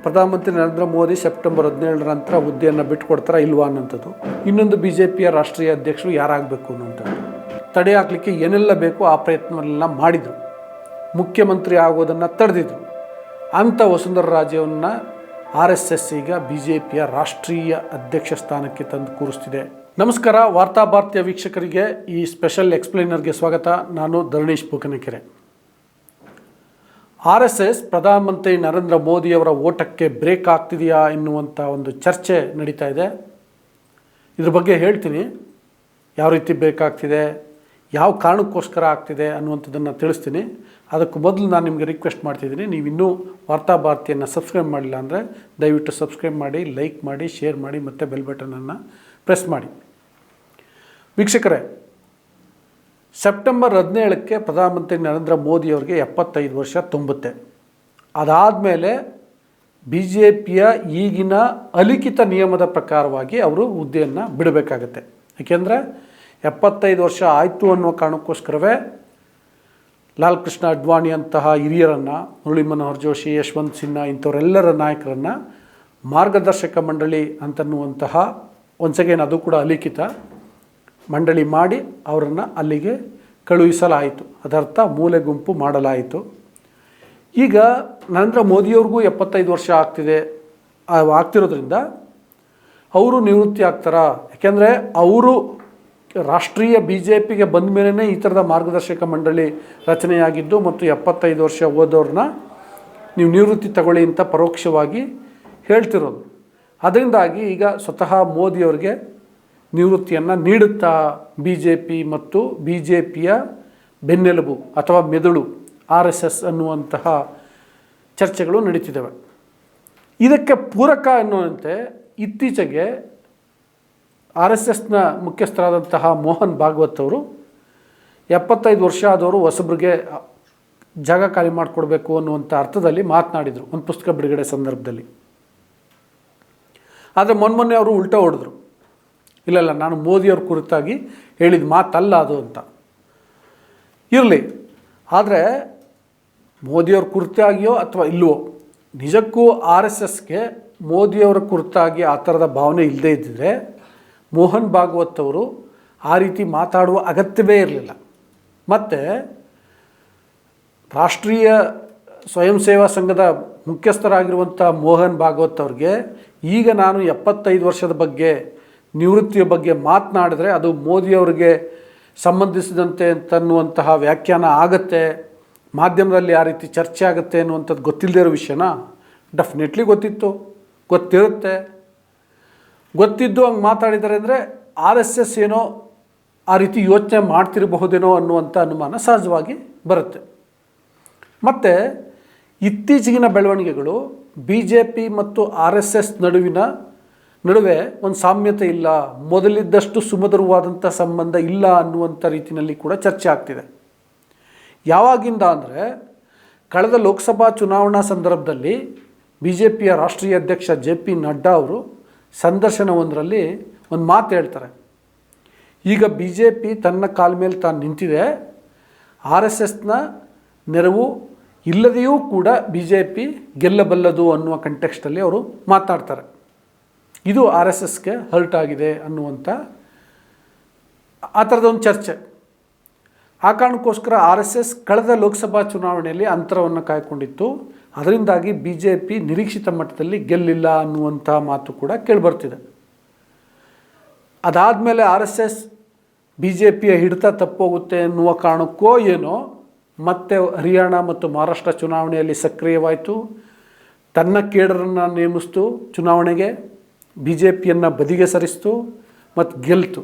ಪ್ರಧಾನಮಂತ್ರಿ ನರೇಂದ್ರ ಮೋದಿ ಸೆಪ್ಟೆಂಬರ್ ಹದಿನೇಳರ ನಂತರ ಹುದ್ದೆಯನ್ನು ಬಿಟ್ಟುಕೊಡ್ತಾರಾ ಇಲ್ವಾ ಅನ್ನೋಂಥದ್ದು ಇನ್ನೊಂದು ಬಿ ಜೆ ಪಿಯ ರಾಷ್ಟ್ರೀಯ ಅಧ್ಯಕ್ಷರು ಯಾರಾಗಬೇಕು ಅನ್ನೋಂಥದ್ದು ತಡೆ ಹಾಕಲಿಕ್ಕೆ ಏನೆಲ್ಲ ಬೇಕೋ ಆ ಪ್ರಯತ್ನವನ್ನೆಲ್ಲ ಮಾಡಿದರು. ಮುಖ್ಯಮಂತ್ರಿ ಆಗೋದನ್ನು ತಡೆದಿದ್ರು. ಅಂಥ ವಸುಂಧರ ರಾಜೇವನ್ನು ಆರ್ ಎಸ್ ಎಸ್ ಈಗ ಬಿ ಜೆ ಪಿಯ ರಾಷ್ಟ್ರೀಯ ಅಧ್ಯಕ್ಷ ಸ್ಥಾನಕ್ಕೆ ತಂದು ಕೂರಿಸ್ತಿದೆ. ನಮಸ್ಕಾರ, ವಾರ್ತಾ ಭಾರತೀಯ ವೀಕ್ಷಕರಿಗೆ ಈ ಸ್ಪೆಷಲ್ ಎಕ್ಸ್ಪ್ಲೈನರ್ಗೆ ಸ್ವಾಗತ. ನಾನು Dharanish Bukanakere R S S ಪ್ರಧಾನಮಂತ್ರಿ ನರೇಂದ್ರ ಮೋದಿಯವರ ಓಟಕ್ಕೆ ಬ್ರೇಕ್ ಆಗ್ತಿದೆಯಾ ಎನ್ನುವಂಥ ಒಂದು ಚರ್ಚೆ ನಡೀತಾ ಇದೆ. ಇದ್ರ ಬಗ್ಗೆ ಹೇಳ್ತೀನಿ. ಯಾವ ರೀತಿ ಬೇಕಾಗ್ತಿದೆ ಯಾವ ಕಾರಣಕ್ಕೋಸ್ಕರ ಆಗ್ತಿದೆ ಅನ್ನುವಂಥದ್ದನ್ನು ತಿಳಿಸ್ತೀನಿ. ಅದಕ್ಕೂ ಮೊದಲು ನಾನು ನಿಮಗೆ ರಿಕ್ವೆಸ್ಟ್ ಮಾಡ್ತಿದ್ದೀನಿ. ನೀವು ಇನ್ನೂ ವಾರ್ತಾ ಭಾರತಿಯನ್ನು ಸಬ್ಸ್ಕ್ರೈಬ್ ಮಾಡಿಲ್ಲ ಅಂದರೆ ದಯವಿಟ್ಟು ಸಬ್ಸ್ಕ್ರೈಬ್ ಮಾಡಿ ಲೈಕ್ ಮಾಡಿ ಶೇರ್ ಮಾಡಿ ಮತ್ತು ಬೆಲ್ ಬಟನನ್ನು ಪ್ರೆಸ್ ಮಾಡಿ. ವೀಕ್ಷಕರೇ ಸೆಪ್ಟೆಂಬರ್ ಹದಿನೇಳಕ್ಕೆ ಪ್ರಧಾನಮಂತ್ರಿ ನರೇಂದ್ರ ಮೋದಿಯವರಿಗೆ ಎಪ್ಪತ್ತೈದು ವರ್ಷ ತುಂಬುತ್ತೆ. ಅದಾದಮೇಲೆ ಬಿ ಜೆ ಪಿಯ ಈಗಿನ ಅಲಿಖಿತ ನಿಯಮದ ಪ್ರಕಾರವಾಗಿ ಅವರು ಹುದ್ದೆಯನ್ನು ಬಿಡಬೇಕಾಗತ್ತೆ. ಏಕೆಂದರೆ ಎಪ್ಪತ್ತೈದು ವರ್ಷ ಆಯಿತು ಅನ್ನೋ ಕಾರಣಕ್ಕೋಸ್ಕರವೇ ಲಾಲ್ ಕೃಷ್ಣ ಅಡ್ವಾಣಿ ಅಂತಹ ಹಿರಿಯರನ್ನು, ಮುರಳಿ ಮನೋಹರ್ ಜೋಶಿ, ಯಶವಂತ್ ಸಿನ್ಹಾ ಇಂಥವರೆಲ್ಲರ ನಾಯಕರನ್ನು ಮಾರ್ಗದರ್ಶಕ ಮಂಡಳಿ ಅಂತನ್ನುವಂತಹ ಒನ್ಸ್ ಅಗೇನ್ ಅದು ಕೂಡ ಅಲಿಖಿತ ಮಂಡಳಿ ಮಾಡಿ ಅವರನ್ನು ಅಲ್ಲಿಗೆ ಕಳುಹಿಸಲಾಯಿತು. ಅದರ್ಥ ಮೂಲೆ ಗುಂಪು ಮಾಡಲಾಯಿತು. ಈಗ ನರೇಂದ್ರ ಮೋದಿಯವ್ರಿಗೂ ಎಪ್ಪತ್ತೈದು ವರ್ಷ ಆಗ್ತಿದೆ. ಆಗ್ತಿರೋದ್ರಿಂದ ಅವರು ನಿವೃತ್ತಿ ಆಗ್ತಾರಾ? ಯಾಕೆಂದರೆ ಅವರು ರಾಷ್ಟ್ರೀಯ ಬಿ ಜೆ ಪಿಗೆ ಬಂದ ಮೇಲೇ ಈ ಥರದ ಮಾರ್ಗದರ್ಶಕ ಮಂಡಳಿ ರಚನೆಯಾಗಿದ್ದು ಮತ್ತು ಎಪ್ಪತ್ತೈದು ವರ್ಷ ಓದೋರನ್ನ ನೀವು ನಿವೃತ್ತಿ ತಗೊಳ್ಳಿ ಅಂತ ಪರೋಕ್ಷವಾಗಿ ಹೇಳ್ತಿರೋದು. ಅದರಿಂದಾಗಿ ಈಗ ಸ್ವತಃ ಮೋದಿಯವರಿಗೆ ನಿವೃತ್ತಿಯನ್ನು ನೀಡುತ್ತಾ ಬಿ ಜೆ ಪಿ ಮತ್ತು ಬಿ ಜೆ ಪಿಯ ಬೆನ್ನೆಲುಬು ಅಥವಾ ಮೆದುಳು, ಆರ್ ಎಸ್ ಎಸ್ ಅನ್ನುವಂತಹ ಚರ್ಚೆಗಳು ನಡೀತಿದ್ದಾವೆ ಇದಕ್ಕೆ ಪೂರಕ ಅನ್ನುವಂತೆ ಇತ್ತೀಚೆಗೆ ಆರ್ ಎಸ್ ಎಸ್ನ ಮುಖ್ಯಸ್ಥರಾದಂತಹ ಮೋಹನ್ ಭಾಗವತ್ ಅವರು ಎಪ್ಪತ್ತೈದು ವರ್ಷ ಆದವರು ಹೊಸಬ್ರಿಗೆ ಜಾಗ ಖಾಲಿ ಮಾಡಿಕೊಡ್ಬೇಕು ಅನ್ನುವಂಥ ಅರ್ಥದಲ್ಲಿ ಮಾತನಾಡಿದರು ಒಂದು ಪುಸ್ತಕ ಬಿಡುಗಡೆ ಸಂದರ್ಭದಲ್ಲಿ. ಆದರೆ ಮೊನ್ನೆ ಅವರು ಉಲ್ಟಾ ಹೊಡೆದ್ರು. ಇಲ್ಲ ನಾನು ಮೋದಿಯವ್ರ ಕುರಿತಾಗಿ ಹೇಳಿದ ಮಾತಲ್ಲ ಅದು ಅಂತ. ಇರಲಿ, ಆದರೆ ಮೋದಿಯವ್ರ ಕುರಿತಾಗಿಯೋ ಅಥವಾ ಇಲ್ಲವೋ ನಿಜಕ್ಕೂ ಆರ್ ಎಸ್ ಎಸ್ಗೆ ಮೋದಿಯವರ ಕುರಿತಾಗಿ ಆ ಥರದ ಭಾವನೆ ಇಲ್ಲದೇ ಇದ್ದರೆ ಮೋಹನ್ ಭಾಗವತ್ ಅವರು ಆ ರೀತಿ ಮಾತಾಡುವ ಅಗತ್ಯವೇ ಇರಲಿಲ್ಲ. ಮತ್ತು ರಾಷ್ಟ್ರೀಯ ಸ್ವಯಂ ಸೇವಾ ಸಂಘದ ಮುಖ್ಯಸ್ಥರಾಗಿರುವಂಥ ಮೋಹನ್ ಭಾಗವತ್ ಅವ್ರಿಗೆ ಈಗ ನಾನು ಎಪ್ಪತ್ತೈದು ವರ್ಷದ ಬಗ್ಗೆ ನಿವೃತ್ತಿಯ ಬಗ್ಗೆ ಮಾತನಾಡಿದ್ರೆ ಅದು ಮೋದಿಯವರಿಗೆ ಸಂಬಂಧಿಸಿದಂತೆ ಅಂತನ್ನುವಂತಹ ವ್ಯಾಖ್ಯಾನ ಆಗತ್ತೆ, ಮಾಧ್ಯಮದಲ್ಲಿ ಆ ರೀತಿ ಚರ್ಚೆ ಆಗುತ್ತೆ ಅನ್ನುವಂಥದ್ದು ಗೊತ್ತಿಲ್ಲದೇ ಇರೋ ವಿಷಯನ? ಡೆಫಿನೆಟ್ಲಿ ಗೊತ್ತಿತ್ತು, ಗೊತ್ತಿರುತ್ತೆ. ಗೊತ್ತಿದ್ದು ಹಂಗೆ ಮಾತಾಡಿದ್ದಾರೆ ಅಂದರೆ ಆರ್ ಎಸ್ ಎಸ್ ಏನೋ ಆ ರೀತಿ ಯೋಚನೆ ಮಾಡ್ತಿರಬಹುದೇನೋ ಅನ್ನುವಂಥ ಅನುಮಾನ ಸಹಜವಾಗಿ ಬರುತ್ತೆ. ಮತ್ತು ಇತ್ತೀಚೆಗಿನ ಬೆಳವಣಿಗೆಗಳು ಬಿ ಜೆ ಪಿ ಮತ್ತು ಆರ್ ಎಸ್ ಎಸ್ ನಡುವಿನ ನಡುವೆ ಒಂದು ಸಾಮ್ಯತೆ ಇಲ್ಲ, ಮೊದಲಿದ್ದಷ್ಟು ಸುಮಧುರವಾದಂಥ ಸಂಬಂಧ ಇಲ್ಲ ಅನ್ನುವಂಥ ರೀತಿಯಲ್ಲಿ ಕೂಡ ಚರ್ಚೆ ಆಗ್ತಿದೆ. ಯಾವಾಗಿಂದ ಅಂದರೆ ಕಳೆದ ಲೋಕಸಭಾ ಚುನಾವಣಾ ಸಂದರ್ಭದಲ್ಲಿ ಬಿ ಜೆ ಪಿಯ ರಾಷ್ಟ್ರೀಯ ಅಧ್ಯಕ್ಷ ಜೆ ಪಿ ನಡ್ಡಾ ಅವರು ಸಂದರ್ಶನವೊಂದರಲ್ಲಿ ಒಂದು ಮಾತು ಹೇಳ್ತಾರೆ. ಈಗ ಬಿ ಜೆ ಪಿ ತನ್ನ ಕಾಲ ಮೇಲೆ ತಾನು ನಿಂತಿದೆ, ಆರ್ ಎಸ್ ಎಸ್ನ ನೆರವು ಇಲ್ಲದೆಯೂ ಕೂಡ ಬಿ ಜೆ ಪಿ ಗೆಲ್ಲಬಲ್ಲದು ಅನ್ನುವ ಕಂಟೆಕ್ಸ್ಟಲ್ಲಿ ಅವರು ಮಾತನಾಡ್ತಾರೆ ಇದು ಆರ್ ಎಸ್ ಎಸ್ಗೆ ಹರ್ಟ್ ಆಗಿದೆ ಅನ್ನುವಂಥ ಆ ಥರದೊಂದು ಚರ್ಚೆ. ಆ ಕಾರಣಕ್ಕೋಸ್ಕರ ಆರ್ ಎಸ್ ಎಸ್ ಕಳೆದ ಲೋಕಸಭಾ ಚುನಾವಣೆಯಲ್ಲಿ ಅಂತರವನ್ನು ಕಾಯ್ಕೊಂಡಿತ್ತು. ಅದರಿಂದಾಗಿ ಬಿ ಜೆ ಪಿ ನಿರೀಕ್ಷಿತ ಮಟ್ಟದಲ್ಲಿ ಗೆಲ್ಲಿಲ್ಲ ಅನ್ನುವಂಥ ಮಾತು ಕೂಡ ಕೇಳಿಬರ್ತಿದೆ. ಅದಾದಮೇಲೆ R S S B J ಪಿಯ ಹಿಡಿತ ತಪ್ಪೋಗುತ್ತೆ ಎನ್ನುವ ಕಾರಣಕ್ಕೋ ಏನೋ ಮತ್ತೆ ಹರಿಯಾಣ ಮತ್ತು ಮಹಾರಾಷ್ಟ್ರ ಚುನಾವಣೆಯಲ್ಲಿ ಸಕ್ರಿಯವಾಯಿತು. ತನ್ನ ಕೇಡರನ್ನು ನೇಮಿಸ್ತು ಚುನಾವಣೆಗೆ. ಬಿ ಜೆ ಪಿಯನ್ನು ಬದಿಗೆ ಸರಿಸ್ತು ಮತ್ತು ಗೆಲ್ತು.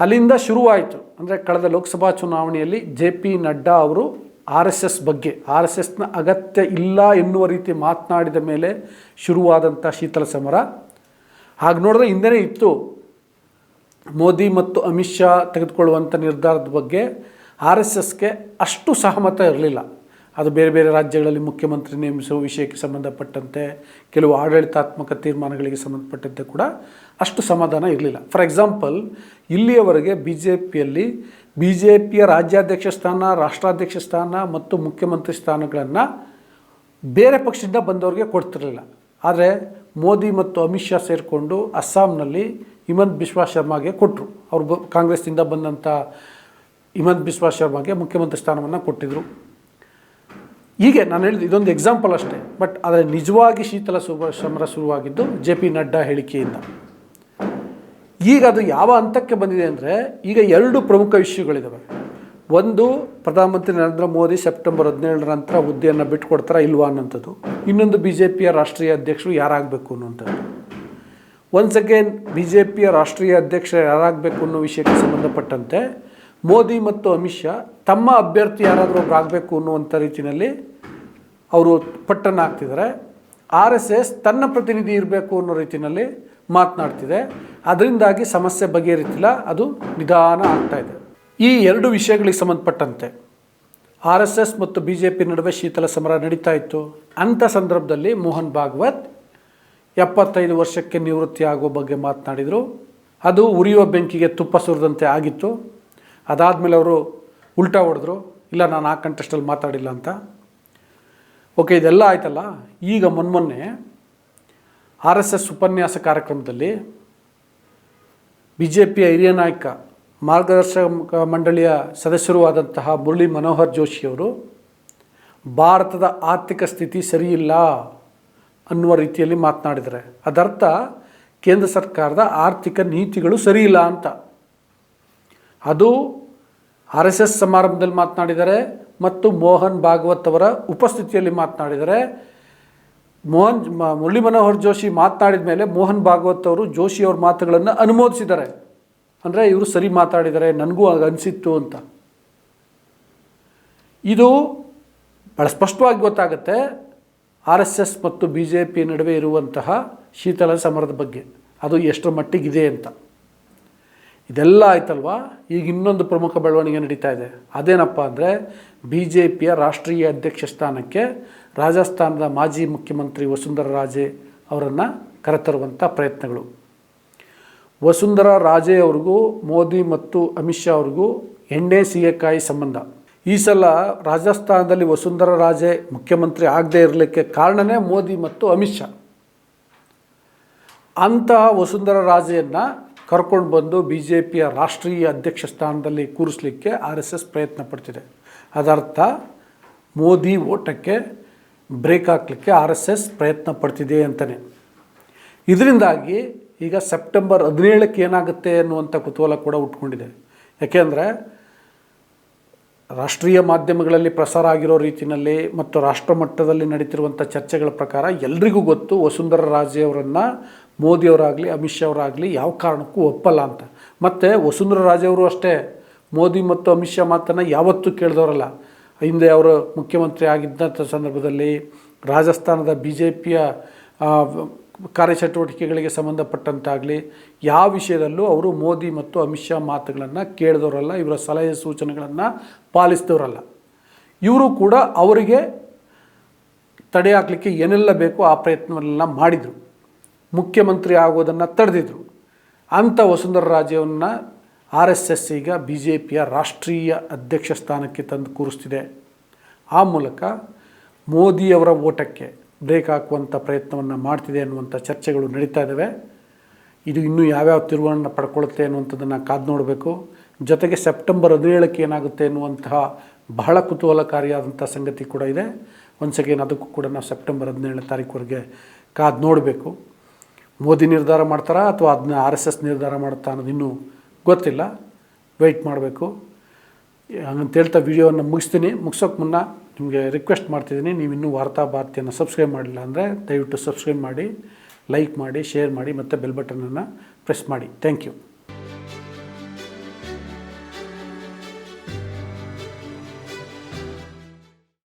ಅಲ್ಲಿಂದ ಶುರುವಾಯಿತು. ಅಂದರೆ ಕಳೆದ ಲೋಕಸಭಾ ಚುನಾವಣೆಯಲ್ಲಿ ಜೆ ಪಿ ನಡ್ಡಾ ಅವರು ಆರ್ ಎಸ್ ಎಸ್ ಬಗ್ಗೆ, ಆರ್ ಎಸ್ ಎಸ್ನ ಅಗತ್ಯ ಇಲ್ಲ ಎನ್ನುವ ರೀತಿ ಮಾತನಾಡಿದ ಮೇಲೆ ಶುರುವಾದಂಥ ಶೀತಲ ಸಮರ. ಹಾಗೆ ನೋಡಿದ್ರೆ ಹಿಂದೆನೇ ಇತ್ತು. ಮೋದಿ ಮತ್ತು ಅಮಿತ್ ಶಾ ತೆಗೆದುಕೊಳ್ಳುವಂಥ ನಿರ್ಧಾರದ ಬಗ್ಗೆ ಆರ್ ಎಸ್ ಎಸ್ಗೆ ಅಷ್ಟು ಸಹಮತ ಇರಲಿಲ್ಲ. ಅದು ಬೇರೆ ಬೇರೆ ರಾಜ್ಯಗಳಲ್ಲಿ ಮುಖ್ಯಮಂತ್ರಿ ನೇಮಿಸುವ ವಿಷಯಕ್ಕೆ ಸಂಬಂಧಪಟ್ಟಂತೆ ಕೆಲವು ಆಡಳಿತಾತ್ಮಕ ತೀರ್ಮಾನಗಳಿಗೆ ಸಂಬಂಧಪಟ್ಟಂತೆ ಕೂಡ ಅಷ್ಟು ಸಮಾಧಾನ ಇರಲಿಲ್ಲ. ಫಾರ್ ಎಕ್ಸಾಂಪಲ್ ಇಲ್ಲಿಯವರೆಗೆ ಬಿ ಜೆ ಪಿಯಲ್ಲಿ ಬಿ ಜೆ ಪಿಯ ರಾಜ್ಯಾಧ್ಯಕ್ಷ ಸ್ಥಾನ, ರಾಷ್ಟ್ರಾಧ್ಯಕ್ಷ ಸ್ಥಾನ ಮತ್ತು ಮುಖ್ಯಮಂತ್ರಿ ಸ್ಥಾನಗಳನ್ನು ಬೇರೆ ಪಕ್ಷದಿಂದ ಬಂದವ್ರಿಗೆ ಕೊಡ್ತಿರಲಿಲ್ಲ. ಆದರೆ ಮೋದಿ ಮತ್ತು ಅಮಿತ್ ಶಾ ಸೇರಿಕೊಂಡು ಅಸ್ಸಾಂನಲ್ಲಿ ಹಿಮಂತ್ ಬಿಸ್ವಾ ಶರ್ಮಾಗೆ ಕೊಟ್ಟರು ಅವರು ಬ ಕಾಂಗ್ರೆಸ್ನಿಂದ ಬಂದಂಥ ಹಿಮಂತ್ ಬಿಸ್ವಾ ಶರ್ಮಾಗೆ ಮುಖ್ಯಮಂತ್ರಿ ಸ್ಥಾನವನ್ನು ಕೊಟ್ಟಿದ್ದರು ಹೀಗೆ ನಾನು ಹೇಳಿದ್ದು ಇದೊಂದು ಎಕ್ಸಾಂಪಲ್ ಅಷ್ಟೇ. ಬಟ್ ಆದರೆ ನಿಜವಾಗಿ ಶೀತಲ ಸುಭ ಸಮರ ಶುರುವಾಗಿದ್ದು ಜೆ ಪಿ ನಡ್ಡಾ ಹೇಳಿಕೆಯಿಂದ. ಈಗ ಅದು ಯಾವ ಹಂತಕ್ಕೆ ಬಂದಿದೆ ಅಂದರೆ ಈಗ ಎರಡು ಪ್ರಮುಖ ಇಶ್ಯೂಗಳಿದ್ದಾವೆ ಒಂದು, ಪ್ರಧಾನಮಂತ್ರಿ ನರೇಂದ್ರ ಮೋದಿ ಸೆಪ್ಟೆಂಬರ್ ಹದಿನೇಳರ ನಂತರ ಹುದ್ದೆಯನ್ನು ಬಿಟ್ಟುಕೊಡ್ತಾರಾ ಇಲ್ವಾ ಅನ್ನೋಂಥದ್ದು ಇನ್ನೊಂದು ಬಿ ಜೆ ಪಿಯ ರಾಷ್ಟ್ರೀಯ ಅಧ್ಯಕ್ಷರು ಯಾರಾಗಬೇಕು ಅನ್ನೋಂಥದ್ದು ಒನ್ಸ್ ಅಗೇನ್ ಬಿ ಜೆ ಪಿಯ ರಾಷ್ಟ್ರೀಯ ಅಧ್ಯಕ್ಷರು ಯಾರಾಗಬೇಕು ಅನ್ನೋ ವಿಷಯಕ್ಕೆ ಸಂಬಂಧಪಟ್ಟಂತೆ ಮೋದಿ ಮತ್ತು ಅಮಿತ್ ಶಾ ತಮ್ಮ ಅಭ್ಯರ್ಥಿ ಯಾರಾದರೂ ಒಬ್ರು ಆಗಬೇಕು ಅನ್ನುವಂಥ ರೀತಿಯಲ್ಲಿ ಅವರು ಪಟ್ಟನ್ನು ಹಾಕ್ತಿದ್ದಾರೆ. ಆರ್ ಎಸ್ ಎಸ್ ತನ್ನ ಪ್ರತಿನಿಧಿ ಇರಬೇಕು ಅನ್ನೋ ರೀತಿಯಲ್ಲಿ ಮಾತನಾಡ್ತಿದೆ. ಅದರಿಂದಾಗಿ ಸಮಸ್ಯೆ ಬಗೆಹರಿತಿಲ್ಲ. ಅದು ನಿಧಾನ ಆಗ್ತಾ ಇದೆ. ಈ ಎರಡು ವಿಷಯಗಳಿಗೆ ಸಂಬಂಧಪಟ್ಟಂತೆ ಆರ್ ಎಸ್ ಎಸ್ ಮತ್ತು ಬಿ ಜೆ ಪಿ ನಡುವೆ ಶೀತಲ ಸಮರ ನಡೀತಾ ಇತ್ತು. ಅಂಥ ಸಂದರ್ಭದಲ್ಲಿ ಮೋಹನ್ ಭಾಗವತ್ ಎಪ್ಪತ್ತೈದು ವರ್ಷಕ್ಕೆ ನಿವೃತ್ತಿ ಆಗುವ ಬಗ್ಗೆ ಮಾತನಾಡಿದರು. ಅದು ಉರಿಯುವ ಬೆಂಕಿಗೆ ತುಪ್ಪ ಸುರಿದಂತೆ ಆಗಿತ್ತು. ಅದಾದಮೇಲೆ ಅವರು ಉಲ್ಟಾ ಹೊಡೆದ್ರು, ಇಲ್ಲ ನಾನು ಆ ಕಂಟೆಸ್ಟಲ್ಲಿ ಮಾತಾಡಿಲ್ಲ ಅಂತ. ಓಕೆ ಇದೆಲ್ಲ ಆಯ್ತಲ್ಲ, ಈಗ ಮೊನ್ಮೊನ್ನೆ ಆರ್ ಎಸ್ ಎಸ್ ಉಪನ್ಯಾಸ ಕಾರ್ಯಕ್ರಮದಲ್ಲಿ ಬಿ ಜೆ ಪಿಯ ಹಿರಿಯ ನಾಯಕ, ಮಾರ್ಗದರ್ಶಕ ಮಂಡಳಿಯ ಸದಸ್ಯರೂ ಆದಂತಹ ಮುರಳಿ ಮನೋಹರ್ ಜೋಶಿಯವರು ಭಾರತದ ಆರ್ಥಿಕ ಸ್ಥಿತಿ ಸರಿಯಿಲ್ಲ ಅನ್ನುವ ರೀತಿಯಲ್ಲಿ ಮಾತನಾಡಿದರೆ ಅದರ್ಥ, ಕೇಂದ್ರ ಸರ್ಕಾರದ ಆರ್ಥಿಕ ನೀತಿಗಳು ಸರಿಯಿಲ್ಲ ಅಂತ. ಅದು ಆರ್ ಎಸ್ ಎಸ್ ಸಮಾರಂಭದಲ್ಲಿ ಮಾತನಾಡಿದರೆ ಮತ್ತು ಮೋಹನ್ ಭಾಗವತ್ ಅವರ ಉಪಸ್ಥಿತಿಯಲ್ಲಿ ಮಾತನಾಡಿದರೆ, ಮೋಹನ್ ಮುರಳಿ ಮನೋಹರ್ ಜೋಶಿ ಮಾತನಾಡಿದ ಮೇಲೆ ಮೋಹನ್ ಭಾಗವತ್ ಅವರು ಜೋಶಿ ಅವ್ರ ಮಾತುಗಳನ್ನು ಅನುಮೋದಿಸಿದ್ದಾರೆ. ಅಂದರೆ ಇವರು ಸರಿ ಮಾತಾಡಿದ್ದಾರೆ, ನನಗೂ ಆಗ ಅನಿಸಿತ್ತು ಅಂತ. ಇದು ಭಾಳ ಸ್ಪಷ್ಟವಾಗಿ ಗೊತ್ತಾಗುತ್ತೆ, ಆರ್ ಎಸ್ ಎಸ್ ಮತ್ತು ಬಿ ಜೆ ಪಿ ನಡುವೆ ಇರುವಂತಹ ಶೀತಲ ಸಮರದ ಬಗ್ಗೆ. ಅದು ಎಷ್ಟರ ಮಟ್ಟಿಗಿದೆ ಅಂತ. ಇದೆಲ್ಲ ಆಯ್ತಲ್ವಾ? ಈಗ ಇನ್ನೊಂದು ಪ್ರಮುಖ ಬೆಳವಣಿಗೆ ನಡೀತಾ ಇದೆ. ಅದೇನಪ್ಪ ಅಂದರೆ ಬಿ ಜೆ ಪಿಯ ರಾಷ್ಟ್ರೀಯ ಅಧ್ಯಕ್ಷ ಸ್ಥಾನಕ್ಕೆ ರಾಜಸ್ಥಾನದ ಮಾಜಿ ಮುಖ್ಯಮಂತ್ರಿ ವಸುಂಧರಾ ರಾಜೆ ಅವರನ್ನು ಕರೆತರುವಂಥ ಪ್ರಯತ್ನಗಳು. ವಸುಂಧರಾ ರಾಜೆ ಅವ್ರಿಗೂ, ಮೋದಿ ಮತ್ತು ಅಮಿತ್ ಶಾ ಅವ್ರಿಗೂ ಎಣ್ಣೆ, ಸೀಗೆಕಾಯಿ ಸಂಬಂಧ. ಈ ಸಲ ರಾಜಸ್ಥಾನದಲ್ಲಿ ವಸುಂಧರಾ ರಾಜೆ ಮುಖ್ಯಮಂತ್ರಿ ಆಗದೇ ಇರಲಿಕ್ಕೆ ಕಾರಣನೇ ಮೋದಿ ಮತ್ತು ಅಮಿತ್ ಶಾ. ಅಂತಹ ವಸುಂಧರಾ ರಾಜೆಯನ್ನು ಕರ್ಕೊಂಡು ಬಂದು ಬಿ ಜೆ ಪಿಯ ರಾಷ್ಟ್ರೀಯ ಅಧ್ಯಕ್ಷ ಸ್ಥಾನದಲ್ಲಿ ಕೂರಿಸಲಿಕ್ಕೆ ಆರ್ ಎಸ್ ಎಸ್ ಪ್ರಯತ್ನ ಪಡ್ತಿದೆ. ಅದರ್ಥ, ಮೋದಿ ಓಟಕ್ಕೆ ಬ್ರೇಕ್ ಹಾಕಲಿಕ್ಕೆ ಆರ್ ಎಸ್ ಎಸ್ ಪ್ರಯತ್ನ ಪಡ್ತಿದೆ ಅಂತಲೇ ಇದರಿಂದಾಗಿ ಈಗ ಸೆಪ್ಟೆಂಬರ್ ಹದಿನೇಳಕ್ಕೆ ಏನಾಗುತ್ತೆ ಅನ್ನುವಂಥ ಕುತೂಹಲ ಕೂಡ ಉಟ್ಕೊಂಡಿದೆ. ಯಾಕೆಂದರೆ, ರಾಷ್ಟ್ರೀಯ ಮಾಧ್ಯಮಗಳಲ್ಲಿ ಪ್ರಸಾರ ಆಗಿರೋ ರೀತಿಯಲ್ಲಿ ಮತ್ತು ರಾಷ್ಟ್ರ ಮಟ್ಟದಲ್ಲಿ ನಡೀತಿರುವಂಥ ಚರ್ಚೆಗಳ ಪ್ರಕಾರ ಎಲ್ರಿಗೂ ಗೊತ್ತು ವಸುಂಧರ ರಾಜೇ ಅವರನ್ನು ಮೋದಿಯವರಾಗಲಿ, ಅಮಿತ್ ಶಾ ಅವರಾಗಲಿ ಯಾವ ಕಾರಣಕ್ಕೂ ಒಪ್ಪಲ್ಲ ಅಂತ. ಮತ್ತು ವಸುಂಧರಾ ರಾಜವರು ಅಷ್ಟೇ. ಮೋದಿ ಮತ್ತು ಅಮಿತ್ ಶಾ ಮಾತನ್ನು ಯಾವತ್ತೂ ಕೇಳಿದವರಲ್ಲ. ಹಿಂದೆ ಅವರು ಮುಖ್ಯಮಂತ್ರಿ ಆಗಿದ್ದಂಥ ಸಂದರ್ಭದಲ್ಲಿ ರಾಜಸ್ಥಾನದ ಬಿ ಜೆ ಪಿಯ ಕಾರ್ಯಚಟುವಟಿಕೆಗಳಿಗೆ ಸಂಬಂಧಪಟ್ಟಂತಾಗಲಿ ಯಾವ ವಿಷಯದಲ್ಲೂ ಅವರು ಮೋದಿ ಮತ್ತು ಅಮಿತ್ ಶಾ ಮಾತುಗಳನ್ನು ಕೇಳಿದವರಲ್ಲ, ಇವರ ಸಲಹೆ ಸೂಚನೆಗಳನ್ನು ಪಾಲಿಸಿದವರಲ್ಲ. ಇವರು ಕೂಡ ಅವರಿಗೆ ತಡೆ ಹಾಕಲಿಕ್ಕೆ ಏನೆಲ್ಲ ಬೇಕೋ ಆ ಪ್ರಯತ್ನವನ್ನೆಲ್ಲ ಮಾಡಿದರು. ಮುಖ್ಯಮಂತ್ರಿ ಆಗೋದನ್ನು ತಡೆದಿದ್ರು. ಅಂಥ ವಸುಂಧರಾ ರಾಜೇವನ್ನ ಆರ್ ಎಸ್ ಎಸ್ ಈಗ ಬಿ ಜೆ ಪಿಯ ರಾಷ್ಟ್ರೀಯ ಅಧ್ಯಕ್ಷ ಸ್ಥಾನಕ್ಕೆ ತಂದು ಕೂರಿಸ್ತಿದೆ. ಆ ಮೂಲಕ ಮೋದಿಯವರ ಓಟಕ್ಕೆ ಬ್ರೇಕ್ ಹಾಕುವಂಥ ಪ್ರಯತ್ನವನ್ನು ಮಾಡ್ತಿದೆ ಅನ್ನುವಂಥ ಚರ್ಚೆಗಳು ನಡೀತಾ ಇದ್ದಾವೆ ಇದು ಇನ್ನೂ ಯಾವ್ಯಾವ ತಿರುವನ್ನು ಪಡ್ಕೊಳ್ಳುತ್ತೆ ಅನ್ನುವಂಥದ್ದನ್ನು ಕಾದು ನೋಡಬೇಕು. ಜೊತೆಗೆ ಸೆಪ್ಟೆಂಬರ್ ಹದಿನೇಳಕ್ಕೆ ಏನಾಗುತ್ತೆ ಅನ್ನುವಂತಹ ಬಹಳ ಕುತೂಹಲಕಾರಿಯಾದಂಥ ಸಂಗತಿ ಕೂಡ ಇದೆ. ಒಂದು ಅಗೇನ್ ಅದಕ್ಕೂ ಕೂಡ ನಾವು ಸೆಪ್ಟೆಂಬರ್ ಹದಿನೇಳನೇ ತಾರೀಕುವರೆಗೆ ಕಾದು ನೋಡಬೇಕು. ಮೋದಿ ನಿರ್ಧಾರ ಮಾಡ್ತಾರಾ ಅಥವಾ ಅದನ್ನ ಆರ್ ಎಸ್ ಎಸ್ ನಿರ್ಧಾರ ಮಾಡುತ್ತಾ ಅನ್ನೋದು ಇನ್ನೂ ಗೊತ್ತಿಲ್ಲ. ವೆಯ್ಟ್ ಮಾಡಬೇಕು. ಹಂಗಂತ ಹೇಳ್ತಾ ವಿಡಿಯೋವನ್ನು ಮುಗಿಸ್ತೀನಿ. ಮುಗಿಸೋಕೆ ಮುನ್ನ ನಿಮಗೆ ರಿಕ್ವೆಸ್ಟ್ ಮಾಡ್ತಿದ್ದೀನಿ. ನೀವು ಇನ್ನೂ ವಾರ್ತಾ ಭಾರತಿಯನ್ನು ಸಬ್ಸ್ಕ್ರೈಬ್ ಮಾಡಿಲ್ಲ ಅಂದರೆ ದಯವಿಟ್ಟು ಸಬ್ಸ್ಕ್ರೈಬ್ ಮಾಡಿ ಲೈಕ್ ಮಾಡಿ ಶೇರ್ ಮಾಡಿ ಮತ್ತು ಬೆಲ್ ಬಟನನ್ನು ಪ್ರೆಸ್ ಮಾಡಿ. Thank you